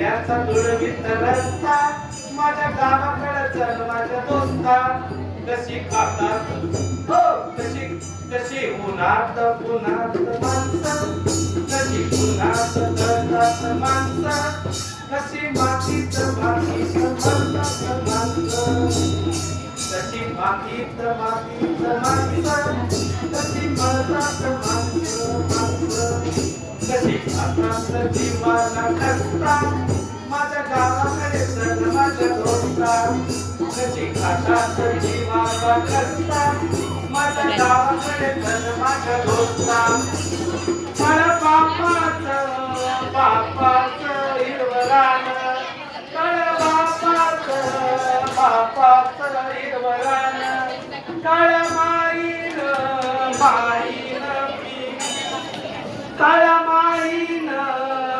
त्याचा दुर्मित रस्ता माझ्या गावाकडे चल माझ्या दोस्ता कशी खातात? हो कशी कशी उन्हात उन्हात माणसं. कशी उन्हात गळतात माणसं. कशी मातीत मातीत मरतात माणसं. कशी मातीत मातीत माणसं. कशी मरतात माणसं माणसं. कशी खातात जीवाला चल माझ्या खाता कशी जीवाला कष्टा माझ्या गावाकडे चल माझ्या दोस्ता मला बापाचं बापाचं हिरवरान काळ बापाचं बापाचं हिरवरान काळ माईन माईन पी माईन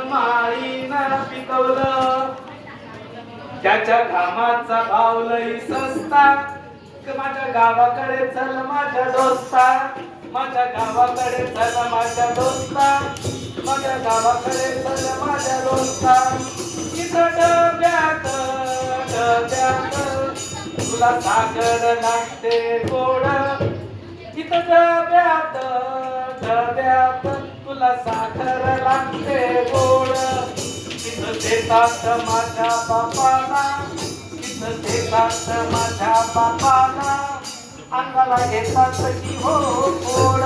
माईन पिकवलं. त्याच्या घामाचा भाव लई सस्ता माझ्या गावाकडे चल माझ्या दोस्ता. माझ्या गावाकडे चल माझ्या दोस्ता. माझ्या गावाकडे चल माझ्या दोस्ता. इथं डब्यात डब्यात. तुला सागर लागते गोड. इथं डब्यात डब्यात. तुला साखर लागते गोड. इथं देतात माझ्या बापाला इथं देतात माझ्या बापाला अंगाला घेतात की हो गोड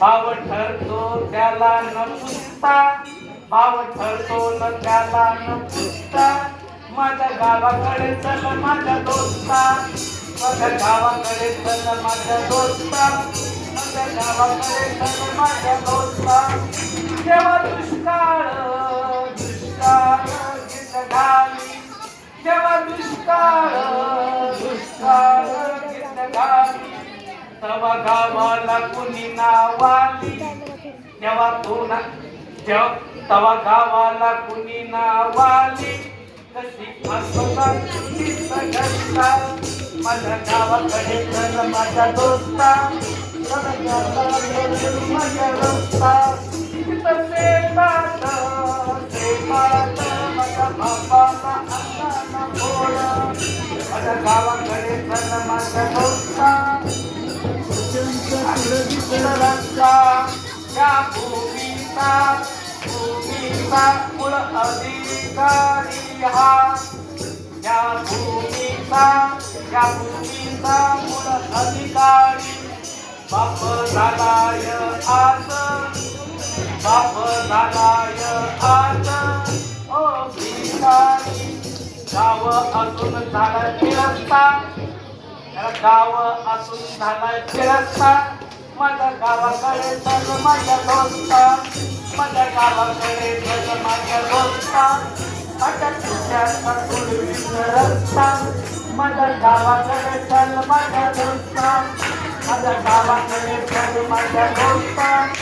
भाव ठरतो त्याला न पुसता भाव ठरतो न त्याला न पुसता माझ्या गावाकडे चल माझ्या दोस्ता माझ्या गावाकडे चल माझ्या दोस्ता. तवा गावाला कुणी नावाली तेव्हा तू ना जेव्हा तवा गावाला कुणी नावाली कशी असता तीच घंटा माझ्या गावाकडे चल माझ्या दोस्ता माझ्या गावाकडे माझ्या दोस्ता तिथं शेतात शेतात माझ्या बापाला अन्नाला पोळा माझ्या गावाकडे चल माझ्या दोस्ता रस्ता या भूमीचा भूमीचा कुळ अधिकारी हा या भूमीचा या भूमीचा झालाय आज बाप झालाय आज ओ भिकारी गाव असून झाला फिरस्ता गाव असून झालाय फिरस्ता माझ्या गावाकडे तर माझ्या दोस्ता माझ्या गावाकडे तर माझ्या दोस्ता माझ्या तुझ्याचा पूर्वीचा रस्ता माझ्या गावाकडे चल माझ्या दोस्ता. ada kalah menyerang rumah dan kota.